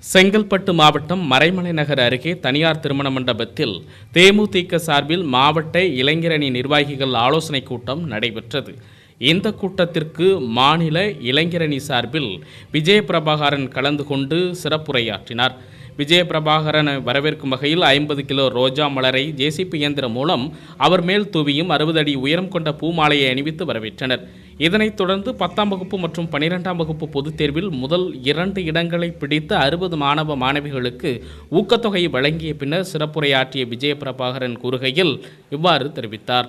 செங்கல்பட்டு மாவட்டம் மறைமலை நகர் அருகே தனியார் திருமண மண்டபத்தில் தேமுதிக சார்பில் மாவட்ட இளைஞரணி நிர்வாகிகள் ஆலோசனைக் கூட்டம் நடைபெற்றது. இந்த கூட்டத்திற்கு மாநில இளைஞரணி சார்பில் விஜயபிரபாகரன் கலந்து கொண்டு சிறப்புரையாற்றினார். விஜயபிரபாகரனை வரவேற்கும் வகையில் ஐம்பது கிலோ ரோஜா மலரை ஜேசிபி இயந்திரம் மூலம் அவர் மேல் தூவியும் அறுபது அடி உயரம் கொண்ட பூமாலையை அணிவித்து வரவேற்றனர். இதனைத் தொடர்ந்து பத்தாம் வகுப்பு மற்றும் பனிரெண்டாம் வகுப்பு பொதுத் தேர்வில் முதல் இரண்டு இடங்களை பிடித்த அறுபது மாணவ மாணவிகளுக்கு ஊக்கத்தொகை வழங்கிய பின்னர் சிறப்புரையாற்றிய விஜய பிரபாகரன் கூறுகையில் இவ்வாறு தெரிவித்தார்.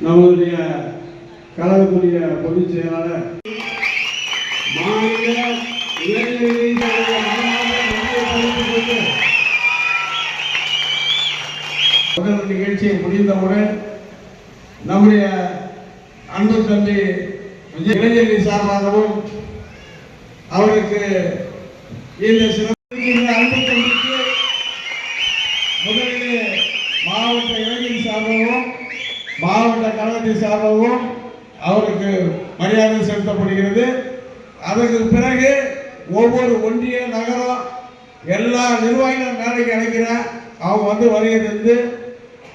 நம்முடைய கழகத்துடைய பொதுச் செயலாளர் மாநில இளைஞரணி முதல் நிகழ்ச்சி முடிந்தவுடன் நம்முடைய அன்பு தம்பி விஜய் இளைஞரணி சார்பாகவும் அவருக்கு இந்த சிறப்பு அன்பு தம்பிக்கு முதலில் மாவட்ட இளைஞர் சார்பாகவும் மாவட்ட கழகத்தின் சார்பாகவும் அவருக்கு மரியாதை செலுத்தப்படுகிறது. அதற்கு பிறகு ஒவ்வொரு ஒன்றிய நகரம் எல்லா நிர்வாகிகளும் மேடைக்கு அழைக்கிறேன் அவங்க வந்து வருகை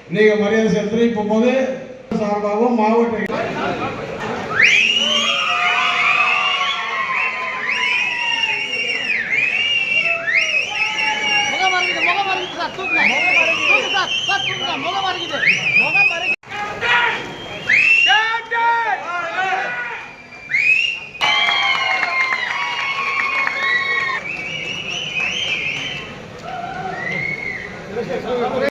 இன்னைக்கு மரியாதை செலுத்துறீங்க இப்போ போது சார்பாகவும் மாவட்ட Gracias.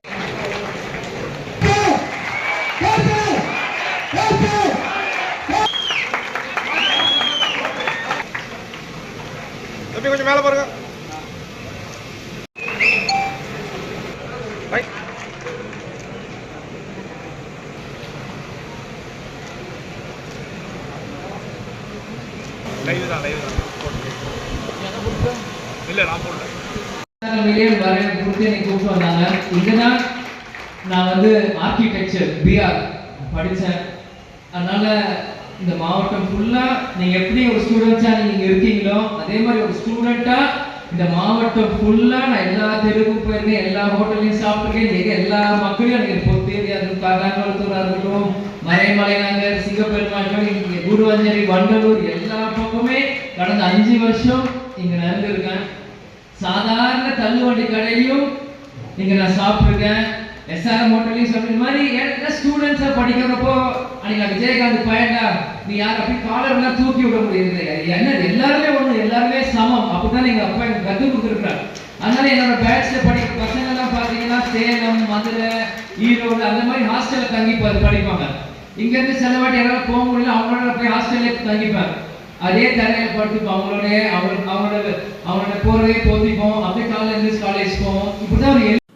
தம்பி கொஞ்சம் மேலே பாருங்க. Right. Live தான், live தான். இல்ல நான் போடல. மில்லியன் வர கொடுத்து என்னை கூப்பிட்டு வந்தாங்க. இதுதான் நான் வந்து ஆர்கிடெக்சர் பிஆர் படித்தேன் அதனால இந்த மாவட்டம் ஃபுல்லாக நீங்கள் எப்படி ஒரு ஸ்டூடெண்ட்ஸாக நீங்கள் இருக்கீங்களோ அதே மாதிரி ஒரு ஸ்டூடெண்ட்டாக இந்த மாவட்டம் ஃபுல்லாக நான் எல்லா தெருவுக்கும் போயிருக்கேன் எல்லா ஹோட்டல்லையும் சாப்பிட்ருக்கேன் எங்க எல்லா மக்களையும் எனக்கு பொத்தேரி அது காக்காங்குளத்தூராக இருக்கட்டும் மறைமலை நாங்கள் சிங்கப்பெருமாள் இங்கே குருவஞ்சேரி வண்டலூர் எல்லா பக்கமே கடந்த அஞ்சு வருஷம் இங்கே நடந்திருக்கேன். சாதாரண தள்ளுவண்டி கடையிலும் இங்க நான் சாப்பிட்டுருக்கேன். எஸ்ஆர்எம் ஹோட்டல்லையும் சாப்பிட்டு மாதிரி ஏன்னா ஸ்டூடெண்ட்ஸா படிக்கிறப்போ அன்னைக்கு விஜயகாந்த் பயன்டா நீ யார்? அப்படி காலர்லாம் தூக்கி விட முடியுது என்ன எல்லாருமே ஒண்ணு எல்லாருமே சமம். அப்படிதான் எங்க அப்பா எனக்கு கற்றுக் கொடுத்துருக்காரு அதனால என்னோட பேட்ச்ல படிக்க பசங்க எல்லாம் பாத்தீங்கன்னா சேலம் மதுரை ஈரோடு அந்த மாதிரி ஹாஸ்டல்ல தங்கி படிப்பாங்க. இங்க இருந்து சில வாட்டி யாராவது போக முடியல அவங்களோட போய் ஹாஸ்டல்ல தங்கிப்பாங்க அதே தரையில படுத்துப்போம். அவங்களோட அவங்க அவங்களோட அவங்களோட போறதே போத்திப்போம். அப்படியே காலையில இருந்து காலேஜ் போவோம். இப்படிதான் ஒரு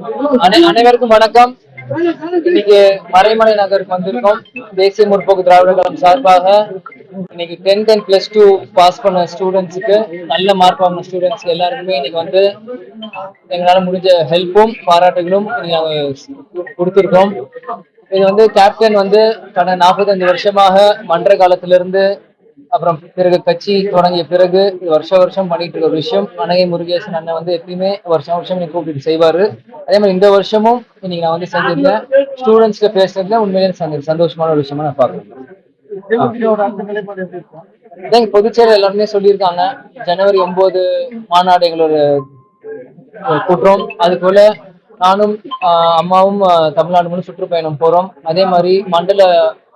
அனைவருக்கும் வணக்கம். இன்னைக்கு மறைமலை நகருக்கு வந்திருக்கோம். தேசிய முற்போக்கு திராவிட கழகம் சார்பாக இன்னைக்கு tenth and plus two pass பண்ண ஸ்டூடெண்ட்ஸுக்கு நல்ல மார்க் வாங்கின ஸ்டூடெண்ட்ஸ் எல்லாருக்குமே இன்னைக்கு வந்து எங்களால முடிஞ்ச ஹெல்ப்பும் பாராட்டுகளும் நாங்கள் கொடுத்துருக்கோம். இது வந்து கேப்டன் வந்து கடந்த நாற்பத்தஞ்சு வருஷமாக மன்ற காலத்திலிருந்து அப்புறம் பிறகு கட்சி தொடங்கிய பிறகு வருஷ வருஷம் பண்ணிட்டு இருக்க ஒரு விஷயம். அனகை முருகேசன் அண்ணன் வந்து எப்பயுமே வருஷம் வருஷம் இன்னைக்கு கூப்பிட்டு செய்வாரு. அதே மாதிரி இந்த வருஷமும் இன்னைக்கு நான் வந்து செஞ்சிருந்தேன் ஸ்டூடெண்ட்ஸ்ல பேசுறதுல உண்மையிலே சந்தோஷமான ஒரு விஷயமா நான் பாக்குறேன் பொதுச்செயலர் எல்லாருமே சொல்லியிருக்காங்க. ஜனவரி ஒன்பது மாநாடு எங்களோட அஹ், கூட்டுறோம் அது போல நானும் அம்மாவும் தமிழ்நாடு முழு சுற்றுப்பயணம் போறோம். அதே மாதிரி மண்டல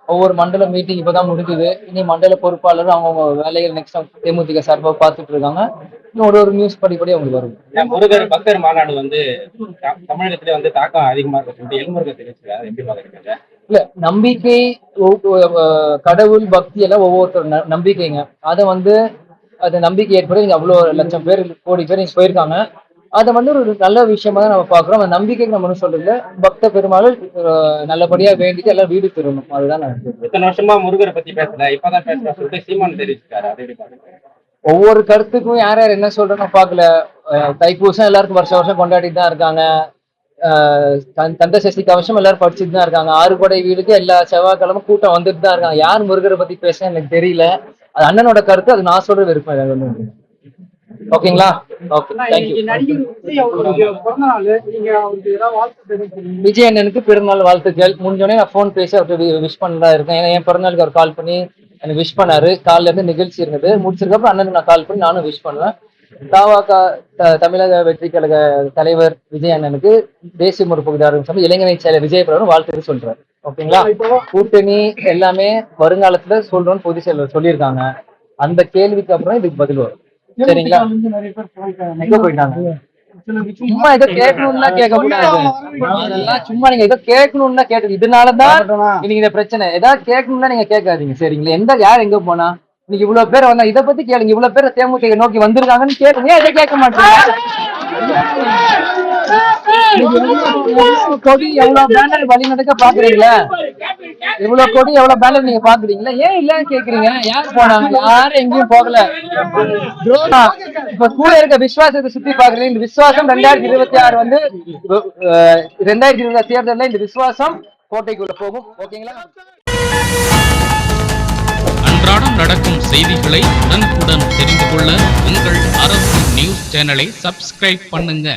ஒவ்வொரு மண்டல மீட்டிங் இப்பதான் முடிஞ்சது. இனி மண்டல பொறுப்பாளர் அவங்கவுங்க வேலைகள் நெக்ஸ்ட் தேமுதிக சார்பாக பார்த்துட்டு இருக்காங்க. இன்னும் ஒரு ஒரு நியூஸ் படிப்படி அவங்களுக்கு வரும். முருகர் பக்தர் மாநாடு வந்து தமிழகத்திலே வந்து தாக்கம் அதிகமா இருக்கு. தெரிவிச்சிருக்காரு எப்படி பாக்குறீங்க இல்ல நம்பிக்கை கடவுள் பக்தி எல்லாம் ஒவ்வொருத்தர் நம்பிக்கைங்க. அதை வந்து அது நம்பிக்கை ஏற்பட இங்க அவ்வளவு லட்சம் பேர் கோடி பேர் இங்க போயிருக்காங்க. அதை வந்து ஒரு நல்ல விஷயமா தான் நம்ம பாக்குறோம் அந்த நம்பிக்கைக்கு நம்ம சொல்றதுல பக்த பெருமாள் நல்லபடியா வேண்டிட்டு எல்லாம் வீடு திரும்பணும். அதுதான் நான். இத்தனை வருஷமா முருகரை பத்தி பேசல. இப்பதான் பேசுறேன். சொல்லிட்டு சீமான் தெரிவிச்சிருக்காரு ஒவ்வொரு கருத்துக்கும் யார் யார் என்ன சொல்றேன்னு பார்க்கல. தைப்பூசம் எல்லாருக்கும் வருஷம் வருஷம் கொண்டாடிட்டு தான் இருக்காங்க. தந்த சஷ்டி கவசம் எல்லாரும் படிச்சுட்டு தான் இருக்காங்க. ஆறு படை வீடுக்கு எல்லா செவ்வாய்க்கிழமை கூட்டம் வந்துட்டு தான் இருக்காங்க. யார் முருகரை பத்தி பேச எனக்கு தெரியல. அது அண்ணனோட கருத்து அது நான் சொல்ற விருப்பம். ஓகேங்களா? ஓகே தேங்க்யூ விஜய் அண்ணனுக்கு பிறந்தநாள் வாழ்த்துக்கள். முடிஞ்சோடனே நான் ஃபோன் பேசி அவர்கிட்ட விஷ் பண்ணதா இருக்கேன். ஏன்னா என் பிறந்தநாளுக்கு அவர் கால் பண்ணி எனக்கு விஷ் பண்ணாரு. காலைல இருந்து நிகழ்ச்சி இருந்தது. முடிச்சிருக்கப்ப அண்ணனுக்கு நான் கால் பண்ணி நானும் விஷ் பண்ணுவேன். தாவாக்கா த- தமிழக வெற்றி கழக தலைவர் விஜய் அண்ணனுக்கு தேசிய முற்போக்குதாரர் சபை இளைஞரை செயலர் விஜய் பிரபு வாழ்த்துக்கள் சொல்றாரு. ஓகேங்களா? கூட்டணி எல்லாமே வருங்காலத்துல சொல்றோம்னு பொதுச் செயலர் சொல்லியிருக்காங்க. அந்த கேள்விக்கு அப்புறம் இதுக்கு பதில் வரும். சரிங்களா போயிட்டாங்க சும்மா ஏதோ கேட்கணும்னா கேட்க கூடாது அதெல்லாம் சும்மா நீங்க ஏதோ கேட்கணும்னா கேட்டு இதனாலதான் இன்னைக்கு இந்த பிரச்சனை ஏதாவது கேட்கணும்னா நீங்க கேட்காதீங்க சரிங்களா எந்த யார் எங்க போனா இன்னைக்கு இவ்வளவு பேர் வந்தா இத பத்தி கேளுங்க இவ்வளவு பேர் தேமுதிக நோக்கி வந்திருக்காங்கன்னு கேளுங்க இதை கேட்க மாட்டீங்க வழி நடக்க பாக்குறீங்களா இவ்வளவு கொடி எவ்வளவு பேனர் நீங்க பாக்குறீங்களா ஏன் இல்ல கேக்குறீங்க? யார் போனாங்க? யாரும் எங்கேயும் போகல. இப்ப கூட இருக்க விசுவாசத்தை சுத்தி பாக்குறீங்க இந்த விசுவாசம் ரெண்டாயிரத்தி இருபத்தி ஆறு வந்து ரெண்டாயிரத்தி இருபது தேர்தல்ல இந்த விசுவாசம் கோட்டைக்குள்ள போகும். ஓகேங்களா? அன்றாடம் நடக்கும் செய்திகளை உடனுக்குடன் தெரிந்து கொள்ள உங்கள் அரசு நியூஸ் சேனலை சப்ஸ்கிரைப் பண்ணுங்க.